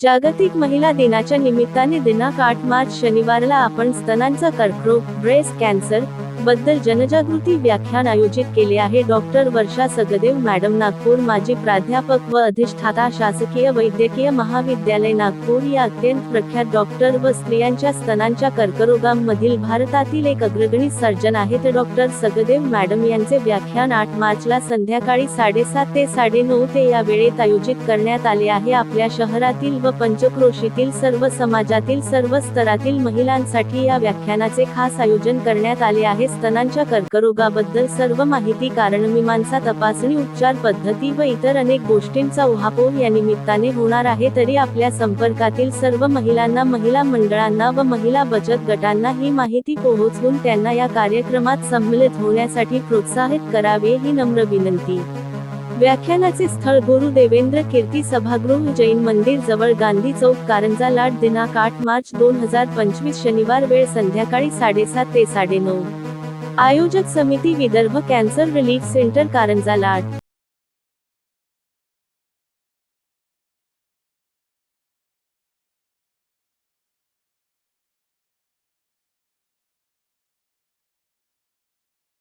जागतिक महिला दिनाच्या निमित्ताने दिनांक आठ मार्च शनिवारला आपण स्तनांचा कर्करोग ब्रेस्ट कॅन्सर बद्दल जनजागृती व्याख्यान आयोजित केले आहे डॉक्टर वर्षा सगदेव मॅडम नागपूर माजी प्राध्यापक व अधिष्ठाता शासकीय वैद्यकीय महाविद्यालय नागपूर. या अत्यंत प्रख्यात डॉक्टर व स्त्रियांच्या स्तनांच्या कर्करोगांमधील भारतातील एक अग्रगणी सर्जन आहेत डॉक्टर सगदेव मॅडम. यांचे व्याख्यान आठ मार्चला संध्याकाळी साडेसात ते साडेनऊ ते या वेळेत आयोजित करण्यात आले आहे. आपल्या शहरातील व पंचक्रोशीतील सर्व समाजातील सर्व स्तरातील महिलांसाठी या व्याख्यानाचे खास आयोजन करण्यात आले आहे. स्तनांच्या कर्करोगाबद्दल सर्व माहिती कारणमीमांसा तपासणी उपचार पद्धती व इतर अनेक गोष्टींचा उहापोह या निमित्ताने होणार आहे तरी आपल्या संपर्कातील सर्व महिलांना महिला मंडळांना व महिला बचत गटांना ही माहिती पोहोचवून त्यांना या कार्यक्रमात सम्मिलित होण्यासाठी प्रोत्साहित करावे ही नम्र विनंती. व्याख्यानाचे स्थळ गुरु देवेंद्र कीर्ती सभागृह जैन मंदिर जवळ गांधी चौक कारंजा लाट दिनांक आठ मार्च दोन हजार पंचवीस शनिवार वेळ संध्याकाळी साडेसात ते साडेनऊ. आयोजक समिती Vidarbha cancer relief centre Karanja Lad